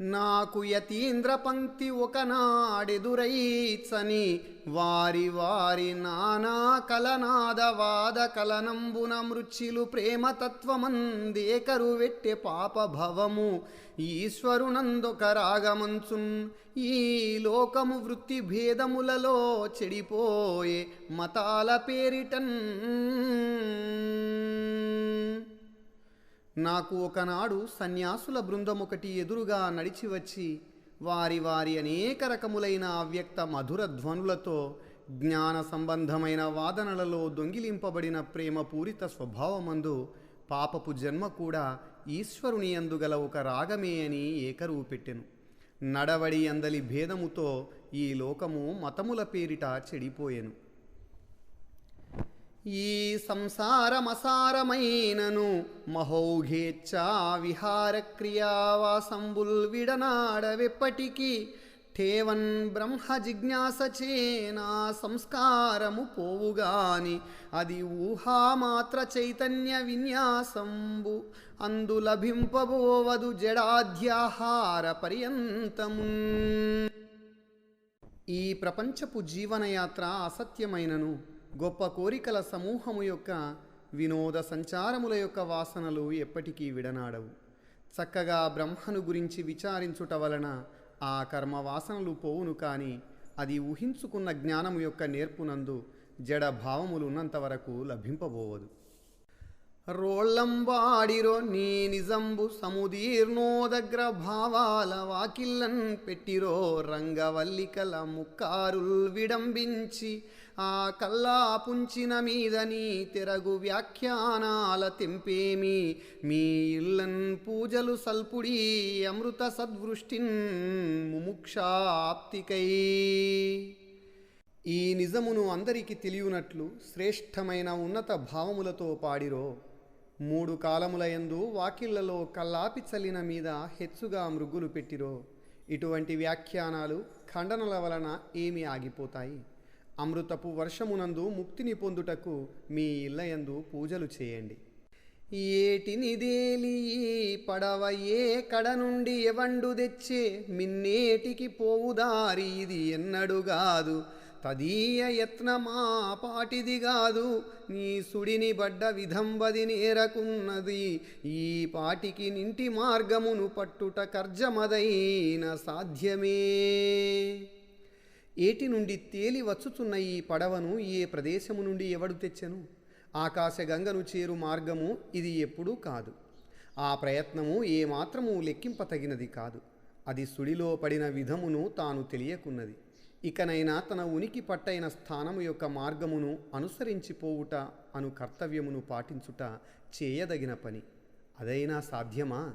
నాకు యతీంద్ర పంక్తి ఒకనాడెదురైచని వారి వారి నానా కలనాదవాద కలనంబున మృచ్చిలు ప్రేమతత్వమందేకరు వెట్టె పాప ఈశ్వరునందొక రాగమంచున్ ఈ లోకము వృత్తి భేదములలో చెడిపోయే మతాల పేరిటన్. నాకు ఒకనాడు సన్యాసుల బృందం ఒకటి ఎదురుగా నడిచి వచ్చి వారి వారి అనేక రకములైన అవ్యక్త మధుర ధ్వనులతో జ్ఞాన సంబంధమైన వాదనలలో దొంగిలింపబడిన ప్రేమపూరిత స్వభావమందు పాపపు జన్మ కూడా ఈశ్వరుని అందుగల ఒక రాగమే అని ఏకరువు పెట్టెను నడవడి అందలి భేదముతో ఈ లోకము మతముల పేరిట చెడిపోయెను. ఈ సంసారమసారమైనను మహౌఘేచ్ఛా విహారక్రియావాసంబుల్ విడనాడవెప్పటికీ ఠేవన్ బ్రహ్మ జిజ్ఞాస చేనా సంస్కారము పోవుగాని అది ఊహామాత్ర చైతన్య విన్యాసంబు అందు లభింపబోవదు జడాధ్యాహార పర్యంతము ఈ ప్రపంచపు జీవనయాత్ర అసత్యమైనను గొప్ప కోరికల సమూహము యొక్క వినోద సంచారముల యొక్క వాసనలు ఎప్పటికీ విడనాడవు. చక్కగా బ్రహ్మను గురించి విచారించుట వలన ఆ కర్మ వాసనలు పోవును కానీ అది ఊహించుకున్న జ్ఞానము యొక్క నేర్పునందు జడ భావములు ఉన్నంతవరకు లభింపబోవదు. రోళ్ళంబాడిరో నీ నిజంబు సముదీర్ణోదగ్ర భావాల వాకిల్లన్ పెట్టిరో రంగవల్లికల ముక్కారుల్ విడంబించి ఆ కల్లా పుంచిన మీదని తెరగు వ్యాఖ్యానాల తెంపేమి మీ ఇల్లన్ పూజలు సల్పుడి అమృత సద్వృష్టిన్ ముముక్షాప్తికై. ఈ నిజమును అందరికీ తెలియనట్లు శ్రేష్టమైన ఉన్నత భావములతో పాడిరో మూడు కాలములయందు వాకిళ్ళలో కల్లాపి చల్లిన మీద హెచ్చుగా మృగ్గులు పెట్టిరో. ఇటువంటి వ్యాఖ్యానాలు ఖండనల వలన ఏమి ఆగిపోతాయి? అమృతపు వర్షమునందు ముక్తిని పొందుటకు మీ ఇళ్ళయందు పూజలు చేయండి. ఏటినిదేలి పడవ ఏ కడ నుండి ఎవండు తెచ్చే? మిన్నేటికి పోవుదారి ఇది ఎన్నడుగాదు తదీయ యత్నమా పాటిది కాదు నీ సుడిని బడ్డ విధంబది నేరకున్నది. ఈ పాటికి నింటి మార్గమును పట్టుట కర్జమదైన సాధ్యమే. ఏటి నుండి తేలి వచ్చుచున్న ఈ పడవను ఏ ప్రదేశము నుండి ఎవడు తెచ్చెను? ఆకాశగంగను చేరు మార్గము ఇది ఎప్పుడూ కాదు. ఆ ప్రయత్నము ఏమాత్రము లెక్కింపతగినది కాదు. అది సుడిలో పడిన విధమును తాను తెలియకున్నది. ఇకనైనా తన ఉనికి పట్టైన స్థానము యొక్క మార్గమును అనుసరించిపోవుట అను కర్తవ్యమును పాటించుట చేయదగిన పని. అదైనా సాధ్యమా?